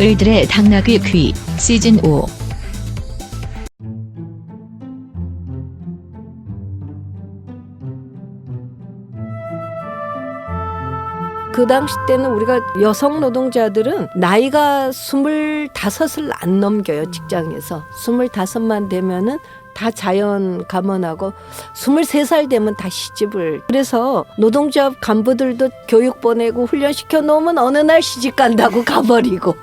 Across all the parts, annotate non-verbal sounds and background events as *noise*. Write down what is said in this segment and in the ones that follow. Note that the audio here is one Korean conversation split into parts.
을들의 당나귀 귀 시즌 5 그 당시 때는 우리가 여성 노동자들은 나이가 스물다섯을 안 넘겨요 직장에서. 스물다섯만 되면은 다 자연 감원하고 스물세 살 되면 다 시집을. 그래서 노동조합 간부들도 교육 보내고 훈련시켜 놓으면 어느 날 시집 간다고 *laughs* 가버리고.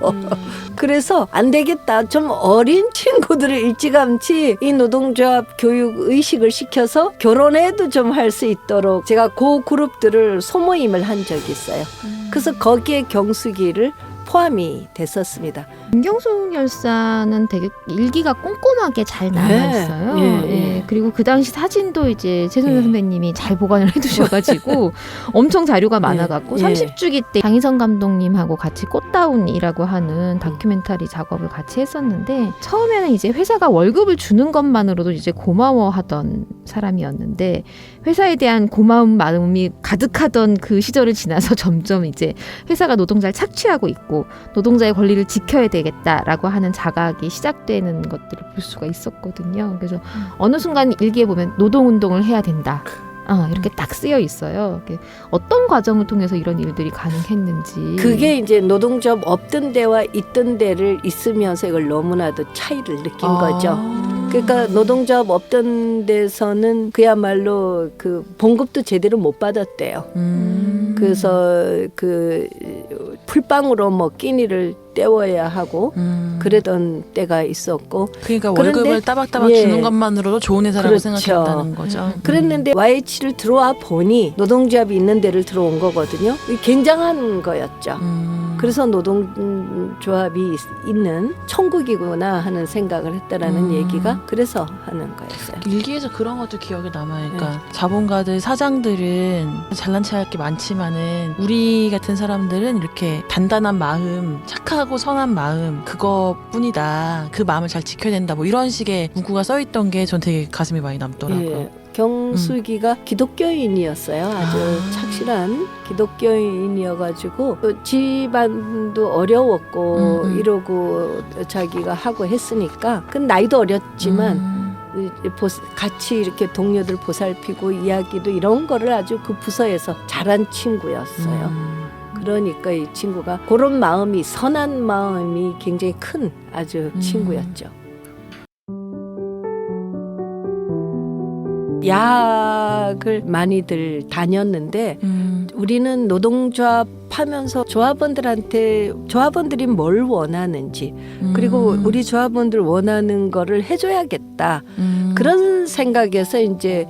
그래서 안 되겠다. 좀 어린 친구들을 일찌감치 이 노동조합 교육 의식을 시켜서 결혼해도 좀 할 수 있도록 제가 그 그룹들을 소모임을 한 적이 있어요. 그래서 거기에 경수기를 포함이 됐었습니다. 김경숙 열사는 되게 일기가 꼼꼼하게 잘 남아 네. 있어요. 예, 예, 예. 그리고 그 당시 사진도 이제 최선우 예. 선배님이 잘 보관을 *laughs* 해두셔가지고 *laughs* 엄청 자료가 많아갖고 예. 30주기 때 장희성 감독님하고 같이 꽃다운이라고 하는 다큐멘터리 작업을 같이 했었는데 처음에는 이제 회사가 월급을 주는 것만으로도 이제 고마워하던 사람이었는데 회사에 대한 고마운 마음이 가득하던 그 시절을 지나서 *laughs* 점점 이제 회사가 노동자를 착취하고 있고 노동자의 권리를 지켜야 되겠다라고 하는 자각이 시작되는 것들을 볼 수가 있었거든요. 그래서 어느 순간 일기에 보면 노동 운동을 해야 된다. 아, 이렇게 딱 쓰여 있어요. 어떤 과정을 통해서 이런 일들이 가능했는지. 그게 이제 노동조합 없던 데와 있던 데를 있으면서 이걸 너무나도 차이를 느낀 아. 거죠. 그러니까 노동조합 없던 데서는 그야말로 그 봉급도 제대로 못 받았대요. 음. 그래서 그 풀빵으로 뭐 끼니를 때워야 하고 음. 그러던 때가 있었고 그러니까 그런데- 월급을 따박따박 예. 주는 것만으로도 좋은 회사라고 그렇죠. 생각한다는 거죠. 그랬는데 YH를 들어와 보니 노동조합이 있는 데를 들어온 거거든요. 굉장한 거였죠. 음. 그래서 노동조합이 있- 있는 천국이구나 하는 생각을 했다라는 음. 얘기가 그래서 하는 거였어요. 일기에서 그런 것도 기억에 남아요. 그러니까 자본가들 사장들은 잘난 체할 게 많지만은 우리 같은 사람들은 이렇게 단단한 마음, 착하고 선한 마음 그거뿐이다. 그 마음을 잘 지켜야 된다. 뭐 이런 식의 문구가 써 있던 게 전 되게 가슴이 많이 남더라고요. 예. 경수기가 기독교인이었어요. 아주 아. 착실한 기독교인이어가지고 또 집안도 어려웠고 음, 음. 이러고 자기가 하고 했으니까 그 나이도 어렸지만 음. 같이 이렇게 동료들 보살피고 이야기도 이런 거를 아주 그 부서에서 잘한 친구였어요. 음. 그러니까 이 친구가 그런 마음이 선한 마음이 굉장히 큰 아주 음. 친구였죠. 야학을 많이들 다녔는데 음. 우리는 노동조합 하면서 조합원들한테 조합원들이 뭘 원하는지 그리고 음. 우리 조합원들 원하는 거를 해줘야겠다 음. 그런 생각에서 이제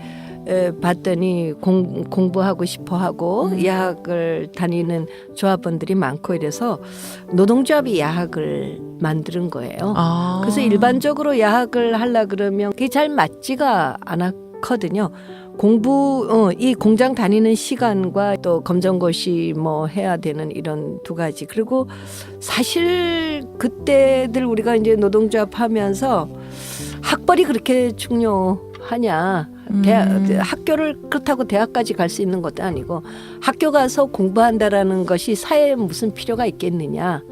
에, 봤더니 공, 공부하고 싶어 하고 음. 야학을 다니는 조합원들이 많고 이래서 노동조합이 야학을 만드는 거예요. 아. 그래서 일반적으로 야학을 하려 그러면 그게 잘 맞지가 않았 거든요. 공부 어, 이 공장 다니는 시간과 또 검정고시 뭐 해야 되는 이런 두 가지 그리고 사실 그때들 우리가 이제 노동조합 하면서 학벌이 그렇게 중요하냐 대학, 음. 학교를 그렇다고 대학까지 갈 수 있는 것도 아니고 학교 가서 공부한다라는 것이 사회에 무슨 필요가 있겠느냐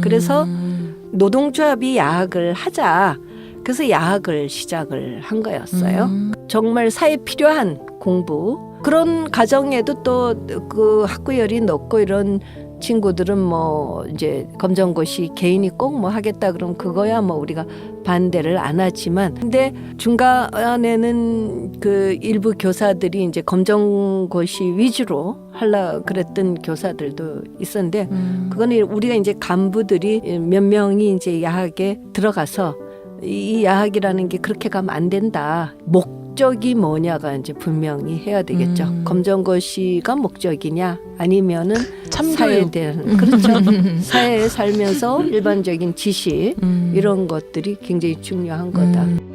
그래서 음. 노동조합이 야학을 하자. 그래서 야학을 시작을 한 거였어요. 음. 정말 사회 에 필요한 공부. 그런 가정에도 또 그 학구열이 높고 이런 친구들은 뭐 이제 검정고시 개인이 꼭 뭐 하겠다 그럼 그거야 뭐 우리가 반대를 안 하지만 근데 중간에는 그 일부 교사들이 이제 검정고시 위주로 하려 그랬던 교사들도 있었는데 음. 그거는 우리가 이제 간부들이 몇 명이 이제 야학에 들어가서 이 야학이라는 게 그렇게 가면 안 된다. 목 적이 뭐냐가 이제 분명히 해야 되겠죠. 음. 검정고시가 목적이냐 아니면은 사회에 대한 그렇죠. *laughs* 사회에 살면서 일반적인 지식 음. 이런 것들이 굉장히 중요한 거다. 음.